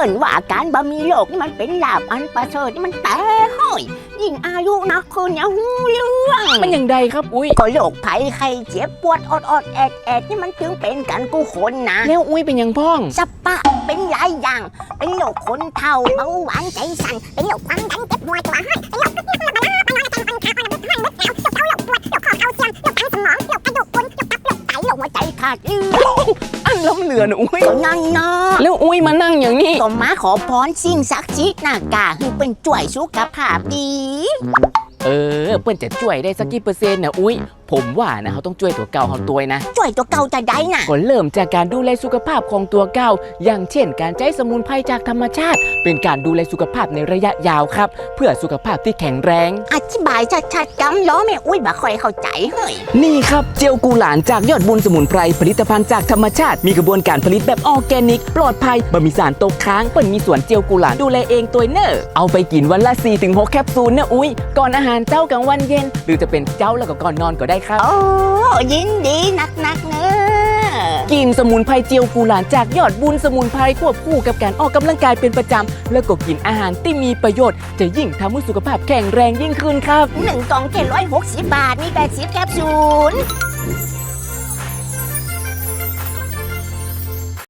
ปิ่นว่าการบะมีโลกนี่มันเป็นลาบอันประเสริฐนี่มันแต่ห้อยยิ่งอายุนักขึ้นอย่าหูเรื่องมันอย่างใดครับอุ้ยก็โรคภัยไข้เจ็บปวดอดอดๆแอดแอดนี่มันจึงเป็นกันกูคนนะแล้วอุ้ยเป็นอย่างพ้องสปะเป็นหลายอย่าง เป็นโรคคนเฒ่าเบาหวานใจสั่นเป็นโรคความดันเจ็บหัวตัวให้เป็ หัวใจขาดเลือดอันล้ำเหลือนะอุ้ย ก็นั่นเนาะแล้วอุ้ยมานั่งอย่างนี้ ก็มาขอพรสิ่งศักดิ์สิทธิ์นะกาคือเป็นจ่วยสุขภาพดี เออ เปิ้นจะช่วยได้สักกี่เปอร์เซ็นต์นะอุ้ย ผมว่านะเขาต้องช่วยตัวเก่าเขาตัวนะจ่วยตัวเก่าจะได้น่ะก็เริ่มจากการดูแลสุขภาพของตัวเก่า อย่างเช่น การใช้สมุนไพรจากธรรมชาติ เป็นการดูแลสุขภาพในระยะยาวครับ เพื่อสุขภาพที่แข็งแรง อธิบายชัดๆกำล้อแม่อุ้ยบ่ค่อยเข้าใจเฮ้ยนี่ครับเจลกูหลานจากยอดบุญสมุนไพรผลิตภัณฑ์จากธรรมชาติ มีกระบวนการผลิตแบบออร์แกนิก ปลอดภัยบ่มีสารตกค้างเปิ้นมีสวนเจลกูหลานดูแลเองตัวเนอร์เอาไปกินวันละ4-6แคปซูลนะอุ้ยก่อนอาหารเจ้ากลางวันเย็น หรือจะเป็นเจ้าแล้วก็ก่อนนอนก็ได้ครับ โอ้ยินดีนักๆเนอะกินสมุนไพรเจียวกูหลานจากยอดบุญสมุนไพรควบคู่กับการออกกำลังกายเป็นประจำแล้วก็กินอาหารที่มีประโยชน์ จะยิ่งทำให้สุขภาพแข็งแรงยิ่งขึ้นครับ หนึ่งกล่องเจ็ดร้อยหกสิบบาทมีแปดสิบแคปซูล